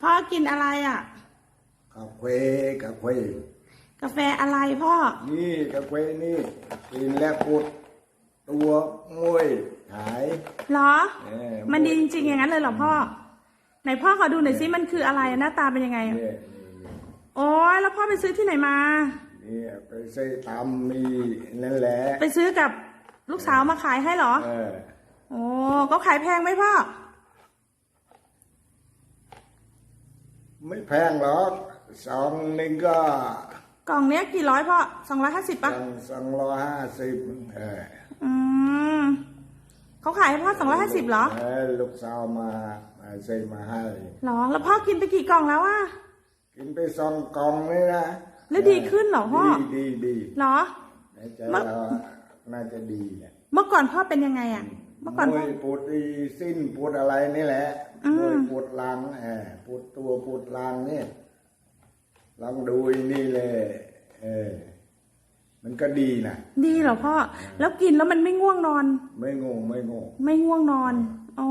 พ่อกินอะไรอะ กาแฟกาแฟกาแฟอะไรพ่อ นี่กาแฟนี่กินแล้วปวดตัวมวยหายเหรอ เออมันดีจริงๆอย่างนั้นเลยเหรอพ่อ ไหนพ่อขอดูหน่อยสิมันคืออะไรหน้าตาเป็นยังไงนี่โอ้ยแล้วพ่อไปซื้อที่ไหนมา นี่ไปใส่ตามมีนั่นแหละไปซื้อกับลูกสาวมาขายให้เหรอ เออโอ้ก็ขายแพงไหมพ่อ ไม่แพงหรอกสองหนึ่งก็กล่องเนี้ยกี่ร้อยพ่อสองร้อยห้าสิบสปะองสองร้อยห้าสิบเอออืมเขาขายให้พ่อสองร้อยห้าสิบเหรอเออลูกสาวมามาซื้อมาให้เหรอแล้วพ่อกินไปกี่กล่องแล้วอะกินไปสองกล่องนี่นะแล้วดีขึ้นเหรอพ่อดีดีดีเหรอในใจเราน่าจะดีแหละเมื่อก่อนพ่อเป็นยังไงอะเมื่อก่อนมพ่วอยปวดอีสิ้นปวดอะไรนี่แหละอืม มวยปวดหลังเออปวดตัวปวดหลังนี่ลองดูไอ้นี่เลยเออมันก็ดีนะดีเหรอพ่อ แล้วกินแล้วมันไม่ง่วงนอน ไม่งงไม่งง ไม่ง่วงนอน อ๋อ